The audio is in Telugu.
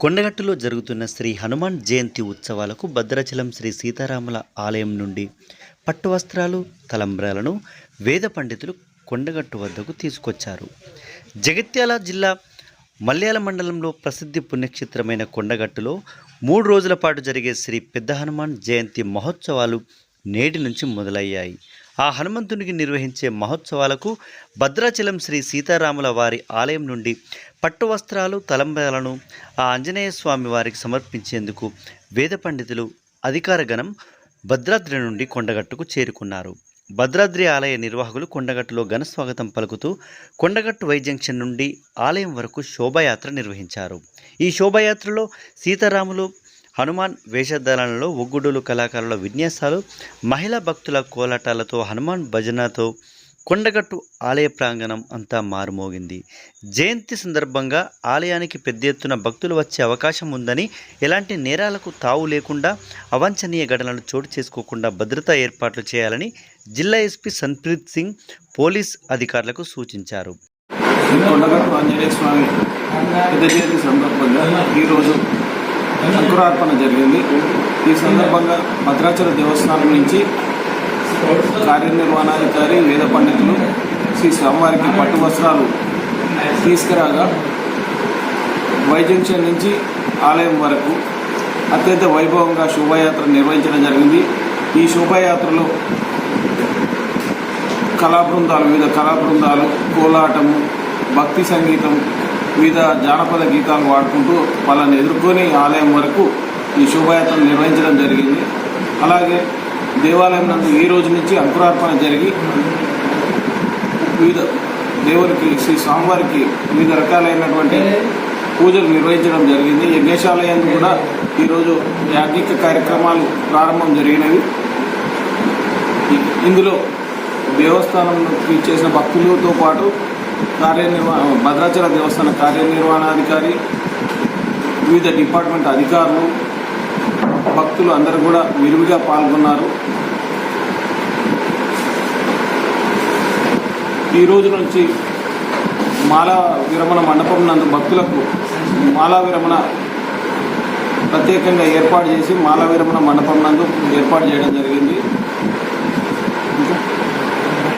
కొండగట్టులో జరుగుతున్న శ్రీ హనుమాన్ జయంతి ఉత్సవాలకు భద్రాచలం శ్రీ సీతారాముల ఆలయం నుండి పట్టు వస్త్రాలు తలంబ్రాలను వేద పండితులు కొండగట్టు వద్దకు తీసుకొచ్చారు. జగిత్యాల జిల్లా మల్యాల మండలంలో ప్రసిద్ధి పుణ్యక్షేత్రమైన కొండగట్టులో మూడు రోజుల పాటు జరిగే శ్రీ పెద్ద హనుమాన్ జయంతి మహోత్సవాలు నేటి నుంచి మొదలయ్యాయి. ఆ హనుమంతునికి నిర్వహించే మహోత్సవాలకు భద్రాచలం శ్రీ సీతారాముల వారి ఆలయం నుండి పట్టు వస్త్రాలు తలంబ్రాలను ఆ ఆంజనేయ స్వామి వారికి సమర్పించేందుకు వేద పండితులు అధికార గణం భద్రాద్రి నుండి కొండగట్టుకు చేరుకున్నారు. భద్రాద్రి ఆలయ నిర్వాహకులు కొండగట్టులో ఘన స్వాగతం పలుకుతూ కొండగట్టు వై జంక్షన్ నుండి ఆలయం వరకు శోభాయాత్ర నిర్వహించారు. ఈ శోభాయాత్రలో సీతారాములు హనుమాన్ వేషధారణలో ఒగ్గుడులు కళాకారుల విన్యాసాలు మహిళా భక్తుల కోలాటాలతో హనుమాన్ భజనతో కొండగట్టు ఆలయ ప్రాంగణం అంతా మారుమోగింది. జయంతి సందర్భంగా ఆలయానికి పెద్ద ఎత్తున భక్తులు వచ్చే అవకాశం ఉందని ఎలాంటి నేరాలకు తావు లేకుండా అవాంఛనీయ ఘటనలు చోటు చేసుకోకుండా భద్రతా ఏర్పాట్లు చేయాలని జిల్లా ఎస్పీ సన్ప్రీత్ సింగ్ పోలీస్ అధికారులకు సూచించారు. కొండగట్టు ఆంజనేయ స్వామి సందర్భంగా ఈరోజు అంకురార్పణ జరిగింది. ఈ సందర్భంగా భద్రాచల దేవస్థానం నుంచి కార్యనిర్వహణాధికారి వేద పండితులు శ్రీ స్వామివారికి పట్టు వస్త్రాలు తీసుకురాగా వై జంక్షన్ నుంచి ఆలయం వరకు అత్యంత వైభవంగా శోభాయాత్ర నిర్వహించడం జరిగింది. ఈ శోభాయాత్రలో కళా బృందాలు వివిధ కళా బృందాలు కోలాటము భక్తి సంగీతం వివిధ జానపద గీతాలు వాడుకుంటూ వాళ్ళని ఎదుర్కొని ఆలయం వరకు ఈ శోభాయాత్ర నిర్వహించడం జరిగింది. అలాగే దేవాలయం నందు ఈ రోజు నుంచి అంకురార్పణ జరిగి వివిధ దేవునికి శ్రీ స్వామివారికి వివిధ రకాలైనటువంటి పూజలు నిర్వహించడం జరిగింది. యజ్ఞశాలయం కూడా ఈరోజు యాజ్ఞిక కార్యక్రమాలు ప్రారంభం జరిగినవి. ఇందులో దేవస్థానంకి చేసిన భక్తులతో పాటు కార్యనిర్వహణ భద్రాచల దేవస్థాన కార్యనిర్వహణాధికారి వివిధ డిపార్ట్మెంట్ అధికారులు భక్తులు అందరూ కూడా విరివిగా పాల్గొన్నారు. ఈ రోజు నుంచి మాలా విరమణ మండపం నందు భక్తులకు మాలా విరమణ ప్రత్యేకంగా ఏర్పాటు చేసి మాలా విరమణ మండపం నందు ఏర్పాటు చేయడం జరిగింది.